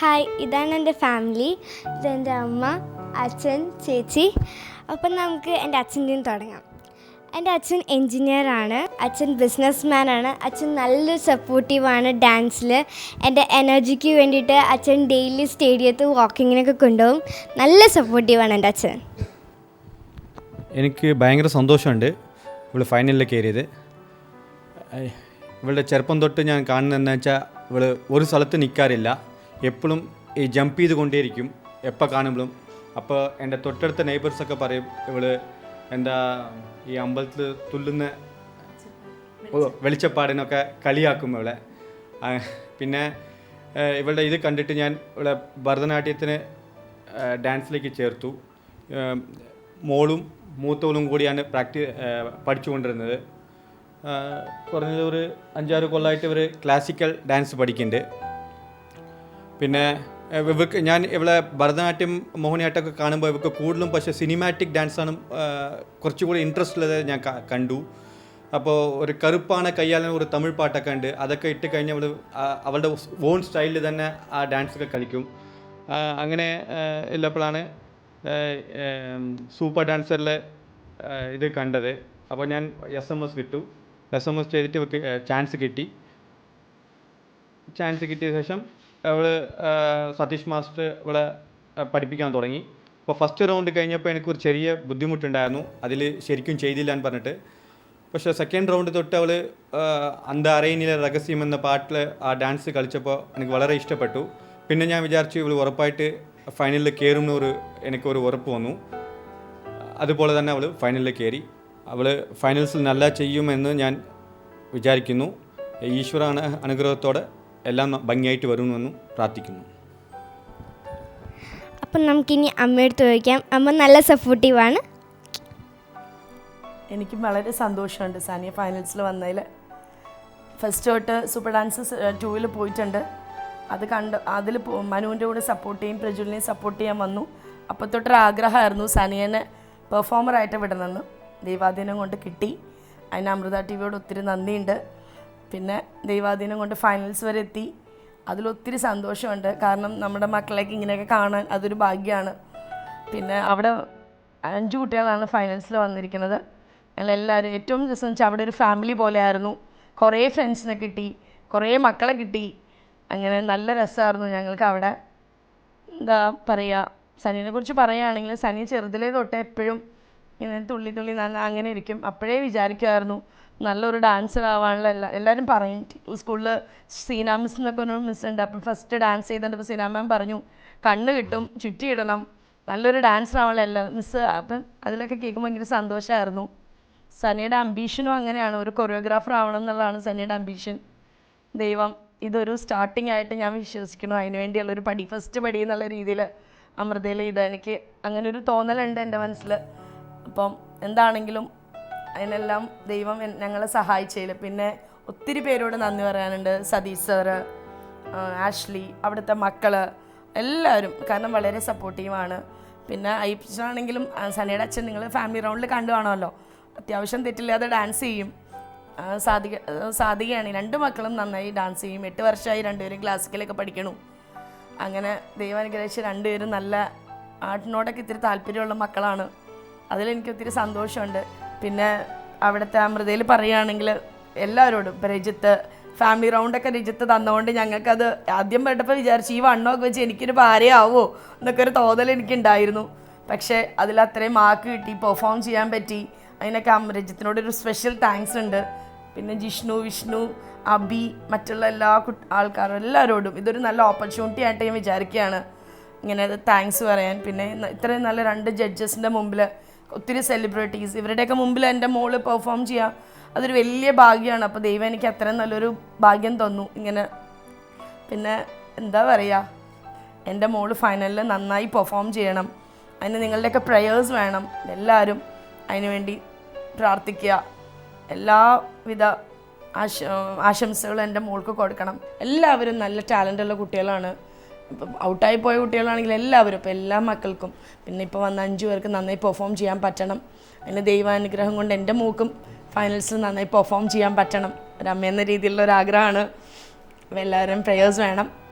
Hi ഇതാണ് എന്റെ family. ഇതെന്റെ അമ്മ അച്ഛൻ ചേച്ചി. അപ്പം നമുക്ക് എന്റെ അച്ഛന്റെ തുടങ്ങാം. എന്റെ അച്ഛൻ എൻജിനീയറാണ് അച്ഛൻ ബിസിനസ് ആണ്. അച്ഛൻ നല്ലൊരു സപ്പോർട്ടീവാണ് ഡാൻസിൽ. എന്റെ എനർജിക്ക് വേണ്ടിയിട്ട് അച്ഛൻ ഡെയിലി സ്റ്റേഡിയത്ത് വാക്കിങ്ങിനൊക്കെ കൊണ്ടുപോകും. നല്ല സപ്പോർട്ടീവാണ് എന്റെ അച്ഛൻ. എനിക്ക് ഭയങ്കര സന്തോഷമുണ്ട് ഇവൾ ഫൈനലിൽ കയറിയത്. ഇവളുടെ ചെറുപ്പം തൊട്ട് ഞാൻ കാണുന്നതെന്ന് വെച്ചാൽ ഇവൾ ഒരു സ്ഥലത്ത് നിൽക്കാറില്ല എപ്പോഴും ഈ ജമ്പ് ചെയ്ത് കൊണ്ടേയിരിക്കും. എപ്പോൾ കാണുമ്പോഴും. അപ്പോൾ എന്റെ തൊട്ടടുത്ത നെയ്ബേഴ്സൊക്കെ പറയും ഇവൾ എന്താ ഈ അമ്പലത്തിൽ തുല്ലുന്ന വെളിച്ചപ്പാടിനൊക്കെ കളിയാക്കും ഇവളെ. പിന്നെ ഇവളുടെ ഇത് കണ്ടിട്ട് ഞാൻ ഇവളെ ഭരതനാട്യത്തിന് ഡാൻസിലേക്ക് ചേർത്തു. മോളും മൂത്തവളും കൂടിയാണ് പ്രാക്ടി പഠിച്ചുകൊണ്ടിരുന്നത്. കുറഞ്ഞത് ഒരു അഞ്ചാറ് കൊല്ലമായിട്ട് ഇവർ ക്ലാസിക്കൽ ഡാൻസ് പഠിക്കുന്നുണ്ട്. പിന്നെ ഇവക്ക് ഞാൻ ഇവളെ ഭരതനാട്യം മോഹിനിയാട്ടമൊക്കെ കാണുമ്പോൾ ഇവക്ക് കൂടുതലും പക്ഷേ സിനിമാറ്റിക് ഡാൻസാണ് കുറച്ചുകൂടി ഇൻട്രസ്റ്റ് ഉള്ളത് ഞാൻ കണ്ടു. അപ്പോൾ ഒരു കറുപ്പാണ് കയ്യാലും ഒരു തമിഴ് പാട്ടൊക്കെ ഉണ്ട്. അതൊക്കെ ഇട്ട് കഴിഞ്ഞ് അവൾ അവളുടെ ഓൺ സ്റ്റൈലിൽ തന്നെ ആ ഡാൻസൊക്കെ കളിക്കും. അങ്ങനെ ഉള്ളപ്പോഴാണ് സൂപ്പർ ഡാൻസറിലെ ഇത് കണ്ടത്. അപ്പോൾ ഞാൻ എസ് എം എസ് കിട്ടു എസ് എം എസ് ചെയ്തിട്ട് ചാൻസ് കിട്ടി. ചാൻസ് കിട്ടിയ ശേഷം അവൾ സതീഷ് മാസ്റ്റർ ഇവിടെ പഠിപ്പിക്കാൻ തുടങ്ങി. അപ്പോൾ ഫസ്റ്റ് റൗണ്ട് കഴിഞ്ഞപ്പോൾ എനിക്ക് ഒരു ചെറിയ ബുദ്ധിമുട്ടുണ്ടായിരുന്നു. അതിൽ ശരിക്കും ചെയ്തില്ല എന്ന് പറഞ്ഞിട്ട്. പക്ഷേ സെക്കൻഡ് റൗണ്ട് തൊട്ട് അവൾ അന്ത രഹസ്യം എന്ന പാട്ടിൽ ആ ഡാൻസ് കളിച്ചപ്പോൾ എനിക്ക് വളരെ ഇഷ്ടപ്പെട്ടു. പിന്നെ ഞാൻ വിചാരിച്ചു ഇവൾ ഉറപ്പായിട്ട് ഫൈനലിൽ കയറും ഒരു എനിക്കൊരു ഉറപ്പ് വന്നു. അതുപോലെ തന്നെ അവൾ ഫൈനലിൽ കയറി അവൾ ഫൈനൽസിൽ നല്ല ചെയ്യുമെന്ന് ഞാൻ വിചാരിക്കുന്നു. ഈശ്വരാണ് അനുഗ്രഹത്തോടെ എല്ലാം ഭംഗിയായിട്ട് വരുമെന്ന് പ്രാർത്ഥിക്കുന്നു. അപ്പം നമുക്കിനി അമ്മയെടുത്ത് ചോദിക്കാം. അമ്മ നല്ല സപ്പോർട്ടീവാണ് എനിക്ക് വളരെ സന്തോഷമുണ്ട് സാനിയ ഫൈനൽസിൽ വന്നതിൽ ഫസ്റ്റ് തൊട്ട് സൂപ്പർ ഡാൻസ് ടൂവിൽ പോയിട്ടുണ്ട്. അത് കണ്ട് അതിൽ മനുവിന്റെ കൂടെ സപ്പോർട്ട് ചെയ്യും പ്രജുലിനെയും സപ്പോർട്ട് ചെയ്യാൻ വന്നു. അപ്പോൾ തൊട്ടൊരു ആഗ്രഹമായിരുന്നു സനിയനെ പെർഫോമറായിട്ട് വിടണമെന്ന്. ദൈവാധീനം കൊണ്ട് കിട്ടി. അതിന് അമൃത ടി വിയോട് ഒത്തിരി നന്ദിയുണ്ട്. പിന്നെ ദൈവാധീനം കൊണ്ട് ഫൈനൽസ് വരെ എത്തി. അതിലൊത്തിരി സന്തോഷമുണ്ട്. കാരണം നമ്മുടെ മക്കളേക്ക് ഇങ്ങനെയൊക്കെ കാണാൻ അതൊരു ഭാഗ്യമാണ് പിന്നെ അവിടെ അഞ്ച് കുട്ടികളാണ് ഫൈനൽസിൽ വന്നിരിക്കുന്നത്. ഞങ്ങളെല്ലാവരും ഏറ്റവും രസം വെച്ചാൽ അവിടെ ഒരു ഫാമിലി പോലെയായിരുന്നു. കുറേ ഫ്രണ്ട്സിനെ കിട്ടി കുറേ മക്കളെ കിട്ടി. അങ്ങനെ നല്ല രസമായിരുന്നു ഞങ്ങൾക്ക് അവിടെ. എന്താ പറയുക? സനിയെ കുറിച്ച് പറയുകയാണെങ്കിൽ സനി ചെറുതിലേ തൊട്ടേ എപ്പോഴും ഇങ്ങനെ തുള്ളി തുള്ളി നല്ല അങ്ങനെ ഇരിക്കും. അപ്പോഴേ വിചാരിക്കുമായിരുന്നു നല്ലൊരു ഡാൻസർ ആവാനുള്ള എല്ലാ എല്ലാവരും പറയും. സ്കൂളിൽ സീനാ മിസ് എന്നൊക്കെ ഒരു ഉണ്ട്. അപ്പം ഫസ്റ്റ് ഡാൻസ് ചെയ്തിട്ട് സീനാ മാം പറഞ്ഞു കണ്ണ് കിട്ടും ചുറ്റിയിടണം നല്ലൊരു ഡാൻസർ ആവാനുള്ള എല്ലാ മിസ് അപ്പം അതിലൊക്കെ കേൾക്കുമ്പോൾ ഭയങ്കര സന്തോഷമായിരുന്നു സനിയുടെ അംബീഷനും അങ്ങനെയാണ്. ഒരു കൊറിയോഗ്രാഫർ ആവണം എന്നുള്ളതാണ് സനിയുടെ അംബീഷൻ ദൈവം ഇതൊരു സ്റ്റാർട്ടിംഗ് ആയിട്ട് ഞാൻ വിശ്വസിക്കുന്നു. അതിന് വേണ്ടിയുള്ളൊരു പടി ഫസ്റ്റ് പടി എന്നുള്ള രീതിയിൽ അമൃതയിൽ ഇത് എനിക്ക് അങ്ങനെ ഒരു തോന്നലുണ്ട് എന്റെ മനസ്സിൽ അപ്പം എന്താണെങ്കിലും അതിനെല്ലാം ദൈവം ഞങ്ങളെ സഹായിച്ചതിൽ പിന്നെ ഒത്തിരി പേരോട് നന്ദി പറയാനുണ്ട്. സതീഷ് സാറ് ആഷ്ലി അവിടുത്തെ മക്കൾ എല്ലാവരും. കാരണം വളരെ സപ്പോർട്ടീവാണ് പിന്നെ ഐപ്പിച്ചാണെങ്കിലും സനയുടെ അച്ഛൻ നിങ്ങൾ ഫാമിലി റൗണ്ടിൽ കണ്ടു കാണുമല്ലോ. അത്യാവശ്യം തെറ്റില്ലാതെ ഡാൻസ് ചെയ്യും. സാധിക സാധികയാണ്. രണ്ട് മക്കളും നന്നായി ഡാൻസ് ചെയ്യും. എട്ട് വർഷമായി രണ്ടുപേരും ക്ലാസിക്കലൊക്കെ പഠിക്കണു. അങ്ങനെ ദൈവം അനുഗ്രഹിച്ച് രണ്ടുപേരും നല്ല ആട്ടിനോടൊക്കെ ഇത്തിരി താല്പര്യമുള്ള മക്കളാണ്. അതിലെനിക്ക് ഒത്തിരി സന്തോഷമുണ്ട്. പിന്നെ അവിടുത്തെ അമൃതയിൽ പറയുകയാണെങ്കിൽ എല്ലാവരോടും രജിത്ത് ഫാമിലി റൗണ്ടൊക്കെ രജിത്ത് തന്നുകൊണ്ട് ഞങ്ങൾക്കത് ആദ്യം പെട്ടപ്പോൾ വിചാരിച്ചു ഈ വണ്ണമൊക്കെ വെച്ച് എനിക്കൊരു ഭാര്യയാവോ എന്നൊക്കെ ഒരു തോന്നൽ എനിക്കുണ്ടായിരുന്നു. പക്ഷേ അതിൽ അത്രയും മാർക്ക് കിട്ടി പെർഫോം ചെയ്യാൻ പറ്റി. അതിനൊക്കെ അമൃജിത്തിനോട് ഒരു സ്പെഷ്യൽ താങ്ക്സ് ഉണ്ട്. പിന്നെ ജിഷ്ണു വിഷ്ണു അബി മറ്റുള്ള എല്ലാ ആൾക്കാരും എല്ലാവരോടും ഇതൊരു നല്ല ഓപ്പർച്യൂണിറ്റി ആയിട്ട് ഞാൻ വിചാരിക്കുകയാണ്. ഇങ്ങനെ താങ്ക്സ് പറയാൻ. പിന്നെ ഇത്രയും നല്ല രണ്ട് ജഡ്ജസിന്റെ മുമ്പിൽ ഒത്തിരി സെലിബ്രിറ്റീസ് ഇവരുടെയൊക്കെ മുമ്പിൽ എന്റെ മോൾ പെർഫോം ചെയ്യുക അതൊരു വലിയ ഭാഗ്യമാണ് അപ്പോൾ ദൈവം എനിക്ക് അത്രയും നല്ലൊരു ഭാഗ്യം തന്നു. ഇങ്ങനെ. പിന്നെ എന്താ പറയുക എന്റെ മോൾ ഫൈനലിൽ നന്നായി പെർഫോം ചെയ്യണം. അതിന് നിങ്ങളുടെയൊക്കെ പ്രയേഴ്സ് വേണം. എല്ലാവരും അതിനുവേണ്ടി പ്രാർത്ഥിക്കുക. എല്ലാവിധ ആശ ആശംസകളും എന്റെ മോൾക്ക് കൊടുക്കണം. എല്ലാവരും നല്ല ടാലന്റുള്ള കുട്ടികളാണ്. ഔട്ടായി പോയ കുട്ടികളാണെങ്കിൽ എല്ലാവരും ഇപ്പോൾ എല്ലാ മക്കൾക്കും. പിന്നെ ഇപ്പോൾ വന്ന അഞ്ചു പേർക്ക് നന്നായി പെർഫോം ചെയ്യാൻ പറ്റണം. അതിന് ദൈവാനുഗ്രഹം കൊണ്ട് എന്റെ മൂക്കും ഫൈനൽസിൽ നന്നായി പെർഫോം ചെയ്യാൻ പറ്റണം. ഒരു അമ്മ എന്ന രീതിയിലുള്ള ഒരു ആഗ്രഹമാണ്. എല്ലാവരും പ്രേയേഴ്സ് വേണം.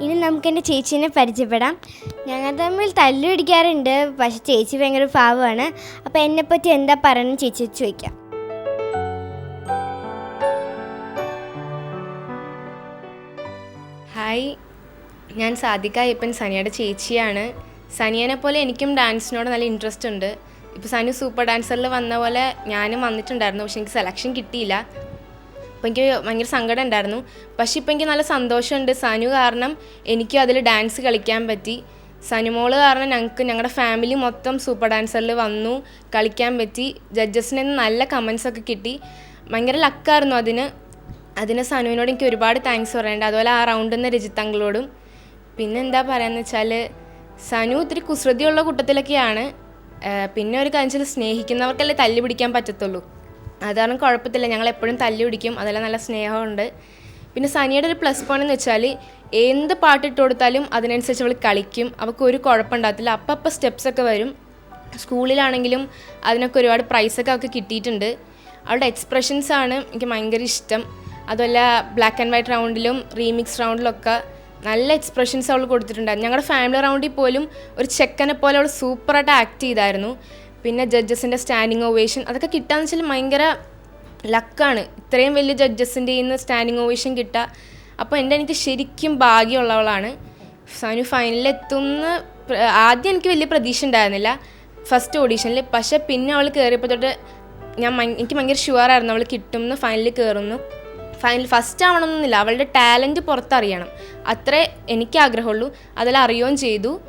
ഇനി നമുക്ക് എന്റെ ചേച്ചീനെ പരിചയപ്പെടാം. ഞങ്ങൾ തമ്മിൽ തല്ലു പിടിക്കാറുണ്ട്. പക്ഷെ ചേച്ചി ഭയങ്കര പാവമാണ്. അപ്പോൾ എന്നെപ്പറ്റി എന്താ പറയുന്നത് ചേച്ചി ചോദിക്കാം. ഹായ് ഞാൻ സാദിക അയ്യപ്പൻ സനിയുടെ ചേച്ചിയാണ്. സനിയനെ പോലെ എനിക്കും ഡാൻസിനോട് നല്ല ഇൻട്രസ്റ്റ് ഉണ്ട്. ഇപ്പോൾ സനു സൂപ്പർ ഡാൻസറിൽ വന്ന പോലെ ഞാനും വന്നിട്ടുണ്ടായിരുന്നു പക്ഷെ എനിക്ക് സെലക്ഷൻ കിട്ടിയില്ല. അപ്പോൾ എനിക്ക് ഭയങ്കര സങ്കടം ഉണ്ടായിരുന്നു. പക്ഷേ ഇപ്പോൾ എനിക്ക് നല്ല സന്തോഷമുണ്ട്. സനു കാരണം എനിക്കും അതിൽ ഡാൻസ് കളിക്കാൻ പറ്റി. സനുമോൾ കാരണം ഞങ്ങൾക്ക് ഞങ്ങളുടെ ഫാമിലി മൊത്തം സൂപ്പർ ഡാൻസറിൽ വന്നു കളിക്കാൻ പറ്റി. ജഡ്ജസിന് നല്ല കമൻസ് ഒക്കെ കിട്ടി. ഭയങ്കര ലക്കായിരുന്നു അതിന്. അതിന് സനുവിനോട് എനിക്ക് ഒരുപാട് താങ്ക്സ് പറയേണ്ടത് അതുപോലെ ആ റൗണ്ടിൽ നിന്ന് രജിത്തങ്ങളോടും പിന്നെ എന്താ പറയാന്ന് വെച്ചാൽ സനു ഇത്തിരി കുസൃതിയുള്ള കൂട്ടത്തിലൊക്കെയാണ്. പിന്നെ ഒരു കാര്യം വെച്ചാൽ സ്നേഹിക്കുന്നവർക്കല്ലേ തല്ലി പിടിക്കാൻ പറ്റത്തുള്ളൂ. അത് കാരണം കുഴപ്പത്തില്ല. ഞങ്ങൾ എപ്പോഴും തല്ലി പിടിക്കും. അതെല്ലാം നല്ല സ്നേഹമുണ്ട്. പിന്നെ സനിയുടെ ഒരു പ്ലസ് പോയിന്റ് എന്ന് വെച്ചാൽ എന്ത് പാട്ടിട്ട് കൊടുത്താലും അതിനനുസരിച്ച് അവൾ കളിക്കും. അവൾക്ക് ഒരു കുഴപ്പമുണ്ടാകത്തില്ല അപ്പം സ്റ്റെപ്സ് ഒക്കെ വരും. സ്കൂളിലാണെങ്കിലും അതിനൊക്കെ ഒരുപാട് പ്രൈസൊക്കെ അവൾക്ക് കിട്ടിയിട്ടുണ്ട്. അവളുടെ എക്സ്പ്രഷൻസ് ആണ് എനിക്ക് ഭയങ്കര ഇഷ്ടം. അതുമല്ല ബ്ലാക്ക് ആൻഡ് വൈറ്റ് റൗണ്ടിലും റീമിക്സ് റൗണ്ടിലൊക്കെ നല്ല എക്സ്പ്രഷൻസ് അവൾ കൊടുത്തിട്ടുണ്ടായിരുന്നു ഞങ്ങളുടെ ഫാമിലി റൗണ്ടിൽ പോലും ഒരു ചെക്കനെ പോലെ അവൾ സൂപ്പറായിട്ട് ആക്ട് ചെയ്തായിരുന്നു. പിന്നെ ജഡ്ജസിന്റെ സ്റ്റാൻഡിങ് ഓവേഷൻ അതൊക്കെ കിട്ടാന്ന് വെച്ചാൽ ഭയങ്കര ലക്കാണ് ഇത്രയും വലിയ ജഡ്ജസിന്റെ ഇന്ന് സ്റ്റാൻഡിങ് ഓവേഷൻ കിട്ടുക അപ്പോൾ എന്റെ എനിക്ക് ശരിക്കും ഭാഗ്യമുള്ളവളാണ്. സനു ഫൈനലിൽ എത്തുന്ന ആദ്യം എനിക്ക് വലിയ പ്രതീക്ഷ ഉണ്ടായിരുന്നില്ല. ഫസ്റ്റ് ഓഡീഷനിൽ പക്ഷേ പിന്നെ അവൾ കയറിയപ്പോൾ തൊട്ട് ഞാൻ എനിക്ക് ഭയങ്കര ഷുവറായിരുന്നു അവൾ കിട്ടുമെന്ന് ഫൈനലിൽ കയറുന്നു ഫൈനൽ ഫസ്റ്റ് ആവണമെന്നില്ല. അവളുടെ ടാലന്റ് പുറത്തറിയണം. അത്രേ എനിക്ക് ആഗ്രഹമുള്ളൂ അതെല്ലാം അറിയുകയും ചെയ്തു.